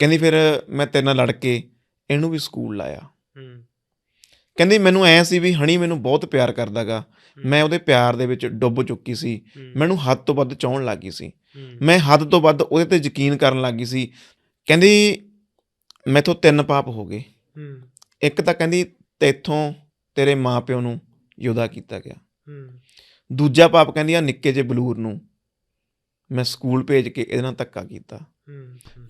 [SPEAKER 1] ਕਹਿੰਦੀ ਫਿਰ ਮੈਂ ਤੇਰੇ ਨਾਲ ਲੜ ਕੇ ਇਹਨੂੰ ਵੀ ਸਕੂਲ ਲਾਇਆ।
[SPEAKER 2] ਹੂੰ।
[SPEAKER 1] ਕਹਿੰਦੀ ਮੈਨੂੰ ਐ ਸੀ ਵੀ ਹਣੀ ਮੈਨੂੰ ਬਹੁਤ ਪਿਆਰ ਕਰਦਾਗਾ। ਮੈਂ ਉਹਦੇ ਪਿਆਰ ਦੇ ਵਿੱਚ ਡੁੱਬ ਚੁੱਕੀ ਸੀ। ਮੈਨੂੰ ਹੱਦ ਤੋਂ ਵੱਧ ਚਾਹਣ ਲੱਗੀ ਸੀ। ਮੈਂ ਹੱਦ ਤੋਂ ਵੱਧ ਉਹਦੇ ਤੇ ਯਕੀਨ ਕਰਨ ਲੱਗੀ ਸੀ। ਕਹਿੰਦੀ ਮੈਥੋਂ ਤਿੰਨ ਪਾਪ ਹੋ ਗਏ।
[SPEAKER 2] ਹੂੰ।
[SPEAKER 1] ਇੱਕ ਤਾਂ ਕਹਿੰਦੀ ਤੇਥੋਂ ਤੇਰੇ ਮਾਪਿਓ ਨੂੰ ਯੁਦਾ ਕੀਤਾ ਗਿਆ।
[SPEAKER 2] ਹੂੰ।
[SPEAKER 1] ਦੂਜਾ ਪਾਪ ਕਹਿੰਦੀ ਆ ਨਿੱਕੇ ਜਿਹੇ ਬਲੂਰ ਨੂੰ। ਮੈਂ ਸਕੂਲ ਭੇਜ ਕੇ ਇਹਦੇ ਨਾਲ ਧੱਕਾ ਕੀਤਾ।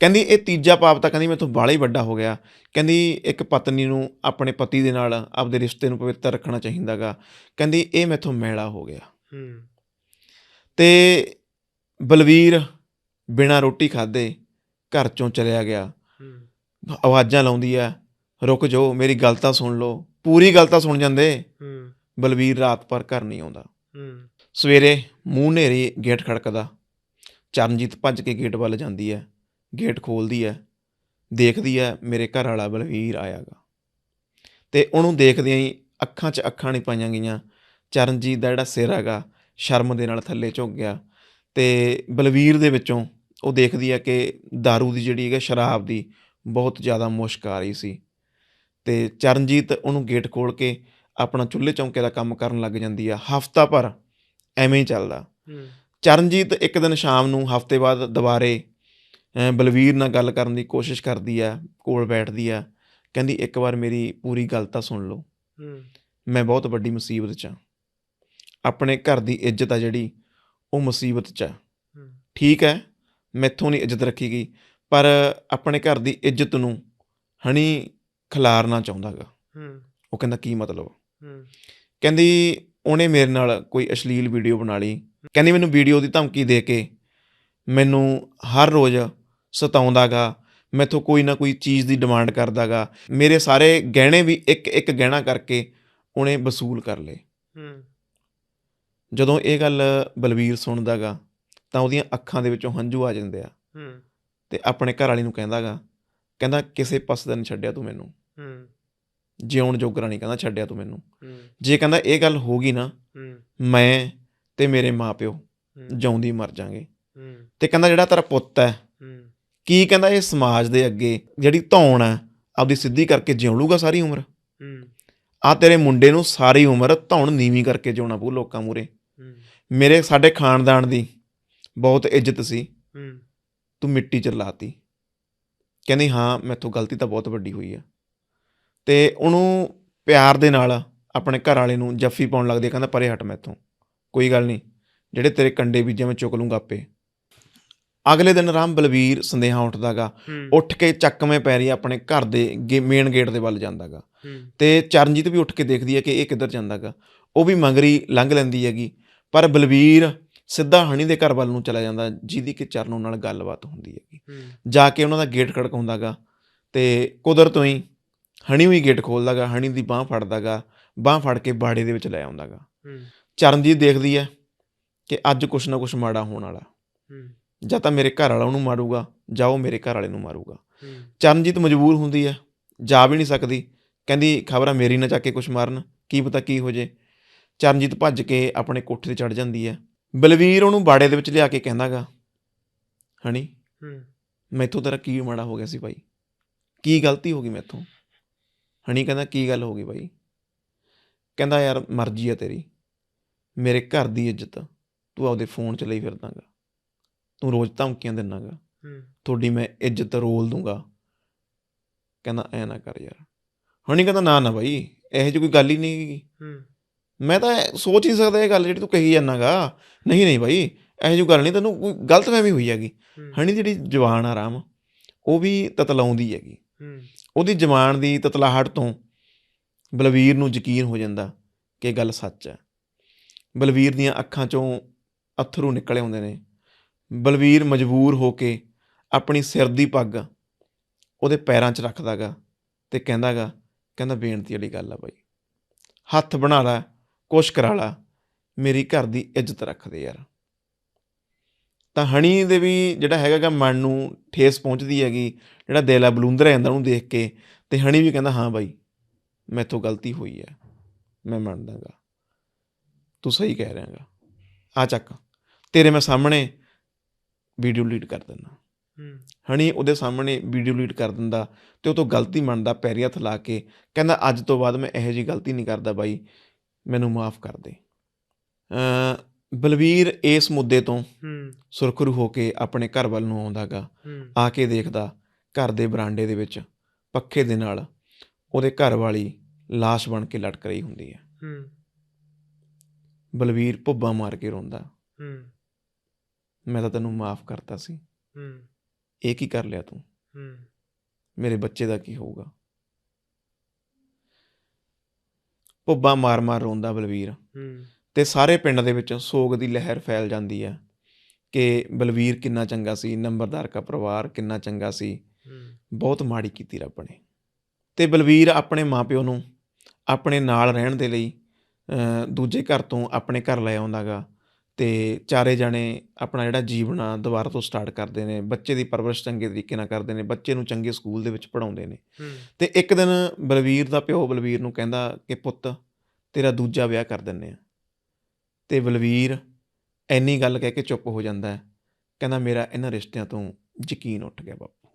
[SPEAKER 1] ਕਹਿੰਦੀ ਇਹ ਤੀਜਾ ਪਾਪ ਤਾਂ ਕਹਿੰਦੀ ਮੈਥੋਂ ਬਾਹਲਾ ਹੀ ਵੱਡਾ ਹੋ ਗਿਆ। ਕਹਿੰਦੀ ਇੱਕ ਪਤਨੀ ਨੂੰ ਆਪਣੇ ਪਤੀ ਦੇ ਨਾਲ ਆਪਦੇ ਰਿਸ਼ਤੇ ਨੂੰ ਪਵਿੱਤਰ ਰੱਖਣਾ ਚਾਹੀਦਾਗਾ। ਕਹਿੰਦੀ ਇਹ ਮੈਥੋਂ ਮੈਲਾ ਹੋ ਗਿਆ।
[SPEAKER 2] ਹੂੰ।
[SPEAKER 1] ਤੇ ਬਲਵੀਰ ਬਿਨਾਂ ਰੋਟੀ ਖਾਦੇ ਘਰ ਚੋਂ ਚਲਿਆ ਗਿਆ।
[SPEAKER 2] ਹੂੰ।
[SPEAKER 1] ਆਵਾਜ਼ਾਂ ਲਾਉਂਦੀ ਆ ਰੁਕ ਜਾਓ ਮੇਰੀ ਗੱਲ ਤਾਂ ਸੁਣ ਲਓ। ਪੂਰੀ ਗੱਲ ਤਾਂ ਸੁਣ ਜਾਂਦੇ।
[SPEAKER 2] ਹੂੰ।
[SPEAKER 1] ਬਲਵੀਰ ਰਾਤ ਭਰ ਘਰ ਨਹੀਂ ਆਉਂਦਾ।
[SPEAKER 2] ਹੂੰ।
[SPEAKER 1] ਸਵੇਰੇ ਮੂੰਹ ਨੇਰੀ ਗੇਟ ਖੜਕਦਾ। ਚਰਨਜੀਤ ਭੱਜ ਕੇ ਗੇਟ ਵੱਲ ਜਾਂਦੀ ਹੈ ਗੇਟ ਖੋਲਦੀ ਹੈ, ਦੇਖਦੀ ਹੈ ਮੇਰੇ ਘਰ ਵਾਲਾ ਬਲਵੀਰ ਆਇਆਗਾ ਤੇ ਉਹਨੂੰ ਦੇਖਦਿਆਂ ਹੀ ਅੱਖਾਂ 'ਚ ਅੱਖਾਂ ਨਹੀਂ ਪਾਈਆਂ ਗਈਆਂ। ਚਰਨਜੀਤ ਦਾ ਜਿਹੜਾ ਸਿਰ ਹੈਗਾ, ਸ਼ਰਮ ਦੇ ਨਾਲ ਥੱਲੇ ਝੁਕ ਗਿਆ ਤੇ ਬਲਵੀਰ ਦੇ ਵਿੱਚੋਂ ਉਹ ਦੇਖਦੀ ਹੈ ਕਿ दारू ਦੀ ਜਿਹੜੀ ਹੈਗਾ ਸ਼ਰਾਬ ਦੀ ਬਹੁਤ ਜ਼ਿਆਦਾ ਮੁਸ਼ਕ ਆ ਰਹੀ ਸੀ। ਤੇ ਚਰਨਜੀਤ ਉਹਨੂੰ ਗੇਟ ਖੋਲ ਕੇ ਆਪਣਾ ਚੁੱਲ੍ਹੇ ਚੌਂਕੇ ਦਾ ਕੰਮ ਕਰਨ ਲੱਗ ਜਾਂਦੀ ਆ। ਹਫਤਾ ਭਰ ਐਵੇਂ ਹੀ ਚੱਲਦਾ। ਚਰਨਜੀਤ ਇੱਕ ਦਿਨ ਸ਼ਾਮ ਨੂੰ ਹਫ਼ਤੇ ਬਾਅਦ ਦੁਬਾਰੇ ਬਲਵੀਰ ਨਾਲ ਗੱਲ ਕਰਨ ਦੀ ਕੋਸ਼ਿਸ਼ ਕਰਦੀ ਆ ਕੋਲ ਬੈਠਦੀ ਆ ਕਹਿੰਦੀ ਇੱਕ ਵਾਰ ਮੇਰੀ ਪੂਰੀ ਗੱਲ ਤਾਂ ਸੁਣ ਲਓ। ਮੈਂ ਬਹੁਤ ਵੱਡੀ ਮੁਸੀਬਤ 'ਚ ਆ। ਆਪਣੇ ਘਰ ਦੀ ਇੱਜ਼ਤ ਆ ਜਿਹੜੀ ਉਹ ਮੁਸੀਬਤ 'ਚ ਆ। ਠੀਕ ਹੈ ਮੈਥੋਂ ਨਹੀਂ ਇੱਜ਼ਤ ਰੱਖੀ ਗਈ ਪਰ ਆਪਣੇ ਘਰ ਦੀ ਇੱਜ਼ਤ ਨੂੰ ਹਣੀ ਖਿਲਾਰਨਾ ਚਾਹੁੰਦਾਗਾ। ਉਹ ਕਹਿੰਦਾ ਕੀ ਮਤਲਬ? ਕਹਿੰਦੀ ਉਹਨੇ ਮੇਰੇ ਨਾਲ ਕੋਈ ਅਸ਼ਲੀਲ ਵੀਡੀਓ ਬਣਾ ਲਈ ਕਹਿੰਦੀ ਮੈਨੂੰ ਵੀਡੀਓ ਦੀ ਧਮਕੀ ਦੇ ਕੇ ਮੈਨੂੰ ਹਰ ਰੋਜ਼ ਸਤਾਉਂਦਾਗਾ ਮੈਥੋਂ ਕੋਈ ਨਾ ਕੋਈ ਚੀਜ਼ ਦੀ ਡਿਮਾਂਡ ਕਰਦਾਗਾ। ਮੇਰੇ ਸਾਰੇ ਗਹਿਣੇ ਵੀ ਇੱਕ ਇੱਕ ਗਹਿਣਾ ਕਰਕੇ ਉਹਨੇ ਵਸੂਲ ਕਰ ਲਏ।
[SPEAKER 2] ਹੂੰ।
[SPEAKER 1] ਜਦੋਂ ਇਹ ਗੱਲ ਬਲਵੀਰ ਸੁਣਦਾਗਾ ਤਾਂ ਉਹਦੀਆਂ ਅੱਖਾਂ ਦੇ ਵਿੱਚੋਂ ਹੰਝੂ ਆ ਜਾਂਦੇ ਆ।
[SPEAKER 2] ਹੂੰ।
[SPEAKER 1] ਤੇ ਆਪਣੇ ਘਰ ਵਾਲੀ ਨੂੰ ਕਹਿੰਦਾਗਾ ਕਹਿੰਦਾ ਕਿਸੇ ਪਾਸੇ ਦਾ ਨਹੀਂ ਛੱਡਿਆ ਤੂੰ ਮੈਨੂੰ।
[SPEAKER 2] ਹੂੰ।
[SPEAKER 1] ਜਿਉਣ ਜੋਗਰਾ ਨਹੀਂ ਕਹਿੰਦਾ ਛੱਡਿਆ ਤੂੰ ਮੈਨੂੰ।
[SPEAKER 2] ਹੂੰ।
[SPEAKER 1] ਜੇ ਕਹਿੰਦਾ ਇਹ ਗੱਲ ਹੋ ਗਈ ਨਾ
[SPEAKER 2] ਹੂੰ।
[SPEAKER 1] ਮੈਂ ਤੇ ਮੇਰੇ ਮਾਪਿਓ ਜਿਉਂਦੀ ਮਰ ਜਾਾਂਗੇ ਤੇ ਕਹਿੰਦਾ ਜਿਹੜਾ ਤੇਰਾ ਪੁੱਤ ਹੈ ਕੀ ਕਹਿੰਦਾ ਇਹ ਸਮਾਜ ਦੇ ਅੱਗੇ ਜਿਹੜੀ ਧੌਣ ਹੈ ਆਪਦੀ ਸਿੱਧੀ ਕਰਕੇ ਜਿਉਂ ਲੂਗਾ ਸਾਰੀ ਉਮਰ? ਆ ਤੇਰੇ ਮੁੰਡੇ ਨੂੰ ਸਾਰੀ ਉਮਰ ਧੌਣ ਨੀਵੀਂ ਕਰਕੇ ਜਿਉਣਾ ਪਊ ਲੋਕਾਂ ਮੂਰੇ ਮੇਰੇ ਸਾਡੇ ਖਾਨਦਾਨ ਦੀ ਬਹੁਤ ਇੱਜ਼ਤ ਸੀ। ਤੂੰ ਮਿੱਟੀ ਚ ਲਾਤੀ ਕਹਿੰਦੀ ਹਾਂ ਮੈਥੋਂ ਗਲਤੀ ਤਾਂ ਬਹੁਤ ਵੱਡੀ ਹੋਈ ਹੈ ਤੇ ਉਹਨੂੰ ਪਿਆਰ ਦੇ ਨਾਲ ਆਪਣੇ ਘਰ ਵਾਲੇ ਨੂੰ ਜੱਫੀ ਪਾਉਣ ਲੱਗਦੇ ਕਹਿੰਦਾ ਪਰੇ ਹਟ ਮੈਥੋਂ। ਕੋਈ ਗੱਲ ਨਹੀਂ ਜਿਹੜੇ ਤੇਰੇ ਕੰਡੇ ਬੀਜੇ ਮੈਂ ਚੁੱਕ ਲੂੰਗਾ ਆਪੇ। ਅਗਲੇ ਦਿਨ ਰਾਮ ਬਲਵੀਰ ਸੰਦੇਹਾ ਉੱਠਦਾਗਾ ਉੱਠ ਕੇ ਚੱਕਵੇਂ ਪੈਰੀ ਆਪਣੇ ਘਰ ਦੇ ਮੇਨ ਗੇਟ ਦੇ ਵੱਲ ਜਾਂਦਾਗਾ। ਤੇ ਚਰਨਜੀਤ ਵੀ ਉੱਠ ਕੇ ਦੇਖਦੀ ਹੈ ਕਿ ਇਹ ਕਿੱਧਰ ਜਾਂਦਾਗਾ। ਉਹ ਵੀ ਮੰਗਰੀ ਲੰਘ ਲੈਂਦੀ ਹੈਗੀ ਪਰ ਬਲਵੀਰ ਸਿੱਧਾ ਹਣੀ ਦੇ ਘਰ ਵੱਲ ਨੂੰ ਚਲਾ ਜਾਂਦਾ ਜਿਹਦੀ ਕਿ ਚਰਨੋਂ ਨਾਲ ਗੱਲਬਾਤ ਹੁੰਦੀ ਹੈਗੀ। ਜਾ ਕੇ ਉਹਨਾਂ ਦਾ ਗੇਟ ਖੜਕਾਉਂਦਾਗਾ ਤੇ ਕੁਦਰਤੋਂ ਹੀ ਹਣੀ ਵੀ ਗੇਟ ਖੋਲਦਾਗਾ ਹਣੀ ਦੀ ਬਾਹ ਫੜਦਾਗਾ ਬਾਹ ਫੜ ਕੇ ਬਾੜੇ ਦੇ ਵਿੱਚ ਲੈ ਆਉਂਦਾਗਾ। ਚਰਨਜੀਤ ਦੇਖਦੀ ਹੈ ਕਿ ਅੱਜ ਕੁਛ ਨਾ ਕੁਛ ਮਾੜਾ ਹੋਣ ਵਾਲਾ।
[SPEAKER 2] ਹੂੰ।
[SPEAKER 1] ਜਾਂ ਤਾਂ ਮੇਰੇ ਘਰ ਵਾਲਾ ਉਹਨੂੰ ਮਾਰੂਗਾ ਜਾਂ ਉਹ ਮੇਰੇ ਘਰ ਵਾਲੇ ਨੂੰ ਮਾਰੂਗਾ। ਚਰਨਜੀਤ ਮਜਬੂਰ ਹੁੰਦੀ ਹੈ ਜਾ ਵੀ ਨਹੀਂ ਸਕਦੀ। ਕਹਿੰਦੀ ਖਬਰਾਂ ਮੇਰੀ ਨਾ ਚੱਕ ਕੇ ਕੁਛ ਮਾਰਨ ਕੀ ਪਤਾ ਕੀ ਹੋ ਜੇ? ਚਰਨਜੀਤ ਭੱਜ ਕੇ ਆਪਣੇ ਕੋਠੇ ਤੇ ਚੜ ਜਾਂਦੀ ਹੈ। ਬਲਵੀਰ ਉਹਨੂੰ ਬਾੜੇ ਦੇ ਵਿੱਚ ਲਿਆ ਕੇ ਕਹਿੰਦਾਗਾ ਹਣੀ
[SPEAKER 2] ਹੂੰ।
[SPEAKER 1] ਮੈਥੋਂ ਤੇਰਾ ਕੀ ਮਾੜਾ ਹੋ ਗਿਆ ਸੀ ਭਾਈ ਕੀ ਗਲਤੀ ਹੋ ਗਈ ਮੈਥੋਂ? ਹਣੀ ਕਹਿੰਦਾ ਕੀ ਗੱਲ ਹੋ ਗਈ ਭਾਈ ਕਹਿੰਦਾ ਯਾਰ ਮਰਜ਼ੀ ਆ ਤੇਰੀ। ਮੇਰੇ ਘਰ ਦੀ ਇੱਜ਼ਤ ਤੂੰ ਆਪਦੇ ਫੋਨ 'ਚ ਲਈ ਫਿਰਦਾਗਾ। ਤੂੰ ਰੋਜ਼ ਧਮਕੀਆਂ ਦਿੰਨਾਗਾ
[SPEAKER 2] ਹੂੰ।
[SPEAKER 1] ਤੁਹਾਡੀ ਮੈਂ ਇੱਜ਼ਤ ਰੋਲ ਦੂੰਗਾ। ਕਹਿੰਦਾ ਐ ਨਾ ਕਰ ਯਾਰ। ਹਣੀ ਕਹਿੰਦਾ ਨਾ ਨਾ ਭਾਈ ਇਹੋ ਜਿਹੀ ਕੋਈ ਗੱਲ ਹੀ ਨਹੀਂ
[SPEAKER 2] ਹੂੰ।
[SPEAKER 1] ਮੈਂ ਤਾਂ ਸੋਚ ਨਹੀਂ ਸਕਦਾ ਇਹ ਗੱਲ ਜਿਹੜੀ ਤੂੰ ਕਹੀ ਜਾਂਦਾਗਾ ਨਹੀਂ ਨਹੀਂ ਭਾਈ ਇਹੋ ਜਿਹੀ ਗੱਲ ਨਹੀਂ ਤੈਨੂੰ ਕੋਈ ਗਲਤਫਹਿਮੀ ਹੋਈ ਹੈਗੀ।
[SPEAKER 2] ਹੂੰ।
[SPEAKER 1] ਹਣੀ ਜਿਹੜੀ ਜਵਾਨ ਆ ਰਾਮ ਉਹ ਵੀ ਤਤਲਾਉਂਦੀ ਹੈਗੀ।
[SPEAKER 2] ਹੂੰ।
[SPEAKER 1] ਉਹਦੀ ਜਵਾਨ ਦੀ ਤਤਲਾਹਟ ਤੋਂ ਬਲਵੀਰ ਨੂੰ ਯਕੀਨ ਹੋ ਜਾਂਦਾ ਕਿ ਇਹ ਗੱਲ ਸੱਚ ਹੈ। ਬਲਵੀਰ ਦੀਆਂ ਅੱਖਾਂ ਚੋਂ ਅਥਰੂ ਨਿਕਲੇ ਆਉਂਦੇ ਨੇ। ਬਲਵੀਰ ਮਜਬੂਰ ਹੋ ਕੇ ਆਪਣੀ ਸਿਰ ਦੀ ਪੱਗ ਉਹਦੇ ਪੈਰਾਂ 'ਚ ਰੱਖਦਾਗਾ ਤੇ ਕਹਿੰਦਾਗਾ ਕਹਿੰਦਾ ਬੇਨਤੀ ਵਾਲੀ ਗੱਲ ਆ ਬਾਈ। ਹੱਥ ਬਣਾ ਲਾ, ਕੁਛ ਕਰਾ ਲਾ, ਮੇਰੀ ਘਰ ਦੀ ਇੱਜ਼ਤ ਰੱਖ ਦੇ ਯਾਰ। ਤਾਂ ਹਣੀ ਦੇ ਵੀ ਜਿਹੜਾ ਹੈਗਾਗਾ ਮਨ ਨੂੰ ਠੇਸ ਪਹੁੰਚਦੀ ਹੈਗੀ, ਜਿਹੜਾ ਦਿਲ ਆ ਬਲੂੰਦਰ ਜਾਂਦਾ ਉਹਨੂੰ ਦੇਖ ਕੇ ਤੇ ਹਣੀ ਵੀ ਕਹਿੰਦਾ, ਹਾਂ ਬਾਈ, ਮੈਥੋਂ ਗਲਤੀ ਹੋਈ ਹੈ ਮੈਂ ਮੰਨਦਾਗਾ ਤੂੰ ਸਹੀ ਕਹਿ ਰਿਹਾਗਾ। ਆ ਚੱਕ। ਤੇਰੇ ਮੈਂ ਸਾਹਮਣੇ ਵੀਡੀਓ ਡਿਲੀਟ ਕਰ ਦਿੰਦਾ। ਹਣੀ ਉਹਦੇ ਸਾਹਮਣੇ ਵੀਡੀਓ ਡਿਲੀਟ ਕਰ ਦਿੰਦਾ ਤੇ ਉਹ ਤੋਂ ਗਲਤੀ ਮੰਨਦਾ ਪੈਰੀ ਹੱਥ ਲਾ ਕੇ। ਕਹਿੰਦਾ ਅੱਜ ਤੋਂ ਬਾਅਦ ਮੈਂ ਇਹੋ ਜੀ ਗਲਤੀ ਨਹੀਂ ਕਰਦਾ ਬਾਈ। ਮੈਨੂੰ ਮਾਫ ਕਰ ਦੇ। ਅ ਬਲਵੀਰ ਇਸ ਮੁੱਦੇ ਤੋਂ ਸੁਰਖਰੂ ਹੋ ਕੇ ਆਪਣੇ ਘਰ ਵੱਲ ਨੂੰ ਆਉਂਦਾਗਾ। ਆ ਕੇ ਦੇਖਦਾ ਘਰ ਦੇ ਬਰਾਂਡੇ ਦੇ ਵਿੱਚ ਪੱਖੇ ਦੇ ਨਾਲ ਉਹਦੇ ਘਰ ਵਾਲੀ ਲਾਸ਼ ਬਣ ਕੇ ਲਟਕ ਰਹੀ ਹੁੰਦੀ ਹੈ।
[SPEAKER 2] ਹੂੰ।
[SPEAKER 1] ਬਲਵੀਰ ਭੁੱਬਾ ਮਾਰ ਕੇ ਰੋਂਦਾ।
[SPEAKER 2] ਹੂੰ।
[SPEAKER 1] ਮੈਂ ਤਾਂ ਤੈਨੂੰ ਮਾਫ ਕਰਤਾ ਸੀ।
[SPEAKER 2] ਹੂੰ।
[SPEAKER 1] ਇਹ ਕੀ ਕਰ ਲਿਆ ਤੂੰ?
[SPEAKER 2] ਹੂੰ।
[SPEAKER 1] ਮੇਰੇ ਬੱਚੇ ਦਾ ਕੀ ਹੋਊਗਾ? ਭੁੱਬਾ ਮਾਰ-ਮਾਰ ਰੋਂਦਾ ਬਲਵੀਰ।
[SPEAKER 2] ਹੂੰ।
[SPEAKER 1] ਤੇ ਸਾਰੇ ਪਿੰਡ ਦੇ ਵਿੱਚ ਸੋਗ ਦੀ ਲਹਿਰ ਫੈਲ ਜਾਂਦੀ ਹੈ ਕਿ ਬਲਵੀਰ ਕਿੰਨਾ ਚੰਗਾ ਸੀ ਨੰਬਰਦਾਰ ਦਾ ਪਰਿਵਾਰ ਕਿੰਨਾ ਚੰਗਾ ਸੀ। ਬਹੁਤ ਮਾੜੀ ਕੀਤੀ ਰੱਬ ਨੇ। ਤੇ ਬਲਵੀਰ ਆਪਣੇ ਮਾਪਿਓ ਨੂੰ ਆਪਣੇ ਨਾਲ ਰਹਿਣ ਦੇ ਲਈ ਦੂਜੇ ਘਰ ਤੋਂ ਆਪਣੇ ਘਰ ਲੈ ਆਉਂਦਾਗਾ ਤੇ ਚਾਰੇ ਜਾਣੇ ਆਪਣਾ ਜਿਹੜਾ ਜੀਵਨ ਆ ਦੁਬਾਰਾ ਤੋਂ ਸਟਾਰਟ ਕਰਦੇ ਨੇ ਬੱਚੇ ਦੀ ਪਰਵਰਿਸ਼ ਚੰਗੇ ਤਰੀਕੇ ਨਾਲ ਕਰਦੇ ਨੇ ਬੱਚੇ ਨੂੰ ਚੰਗੇ ਸਕੂਲ ਦੇ ਵਿੱਚ ਪੜਾਉਂਦੇ ਨੇ। ਤੇ ਇੱਕ ਦਿਨ ਬਲਵੀਰ ਦਾ ਪਿਓ ਬਲਵੀਰ ਨੂੰ ਕਹਿੰਦਾ ਕਿ ਪੁੱਤ ਤੇਰਾ ਦੂਜਾ ਵਿਆਹ ਕਰ ਦਿੰਨੇ ਆ ਤੇ ਬਲਵੀਰ ਐਨੀ ਗੱਲ ਕਹਿ ਕੇ ਚੁੱਪ ਹੋ ਜਾਂਦਾ ਕਹਿੰਦਾ ਮੇਰਾ ਇਹਨਾਂ ਰਿਸ਼ਤਿਆਂ ਤੋਂ ਯਕੀਨ ਉੱਠ ਗਿਆ ਬਾਪੂ।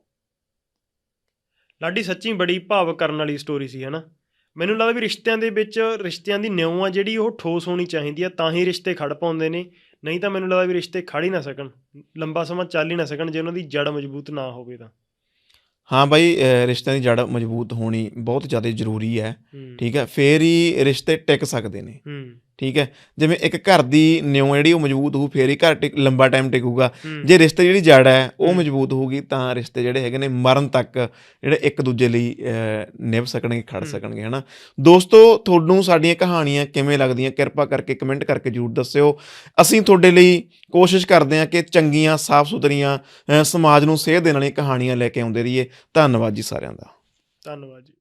[SPEAKER 2] ਲਾਡੀ ਸੱਚੀ ਬੜੀ ਭਾਵ ਕਰਨ ਵਾਲੀ ਸਟੋਰੀ ਸੀ ਹਨਾ ਮੈਨੂੰ ਲੱਗਦਾ ਵੀ ਰਿਸ਼ਤਿਆਂ ਦੇ ਵਿੱਚ ਰਿਸ਼ਤਿਆਂ ਦੀ ਨਿਉ ਆ ਜਿਹੜੀ ਉਹ ਠੋਸ ਹੋਣੀ ਚਾਹੀਦੀ ਆ ਤਾਂ ਹੀ ਰਿਸ਼ਤੇ ਖੜ ਪਾਉਂਦੇ ਨੇ। ਨਹੀਂ ਤਾਂ ਮੈਨੂੰ ਲੱਗਦਾ ਵੀ ਰਿਸ਼ਤੇ ਖੜ ਹੀ ਨਾ ਸਕਣ ਲੰਬਾ ਸਮਾਂ ਚੱਲ ਹੀ ਨਾ ਸਕਣ ਜੇ ਉਹਨਾਂ ਦੀ ਜੜ ਮਜ਼ਬੂਤ ਨਾ ਹੋਵੇ ਤਾਂ।
[SPEAKER 1] ਹਾਂ ਬਾਈ ਰਿਸ਼ਤਿਆਂ ਦੀ ਜੜ ਮਜ਼ਬੂਤ ਹੋਣੀ ਬਹੁਤ ਜ਼ਿਆਦਾ ਜ਼ਰੂਰੀ ਹੈ।
[SPEAKER 2] ਹੂੰ।
[SPEAKER 1] ਠੀਕ ਹੈ ਫੇਰ ਹੀ ਰਿਸ਼ਤੇ ਟਿਕ ਸਕਦੇ ਨੇ।
[SPEAKER 2] ਹੂੰ।
[SPEAKER 1] ਠੀਕ ਹੈ? ਜਿਵੇਂ ਇੱਕ ਘਰ ਦੀ ਨਿਉ ਜਿਹੜੀ ਉਹ ਮਜ਼ਬੂਤ ਹੋਊ ਫੇਰ ਹੀ ਘਰ ਟਿਕ ਲੰਬਾ ਟਾਈਮ ਟਿਕੂਗਾ। ਜੇ ਰਿਸ਼ਤੇ ਜਿਹੜੀ ਜੜ ਹੈ ਉਹ। ਮਜ਼ਬੂਤ ਹੋਊਗੀ ਤਾਂ ਰਿਸ਼ਤੇ ਜਿਹੜੇ ਹੈਗੇ ਨੇ ਮਰਨ ਤੱਕ ਜਿਹੜੇ ਇੱਕ ਦੂਜੇ ਲਈ ਨਿਭ ਸਕਣਗੇ ਖੜ। ਸਕਣਗੇ ਹਨਾ? ਦੋਸਤੋ ਤੁਹਾਨੂੰ ਸਾਡੀਆਂ ਕਹਾਣੀਆਂ ਕਿਵੇਂ ਲੱਗਦੀਆਂ? ਕਿਰਪਾ ਕਰਕੇ ਕਮੈਂਟ ਕਰਕੇ ਜਰੂਰ ਦੱਸਿਓ। ਅਸੀਂ ਤੁਹਾਡੇ ਲਈ ਕੋਸ਼ਿਸ਼ ਕਰਦੇ ਹਾਂ ਕਿ ਚੰਗੀਆਂ ਸਾਫ਼ ਸੁਥਰੀਆਂ ਸਮਾਜ ਨੂੰ ਸੇਧ ਦੇਣ ਵਾਲੀਆਂ ਕਹਾਣੀਆਂ ਲੈ ਕੇ ਆਉਂਦੇ ਰਹੀਏ। ਧੰਨਵਾਦ ਜੀ ਸਾਰਿਆਂ ਦਾ।
[SPEAKER 2] ਧੰਨਵਾਦ ਜੀ।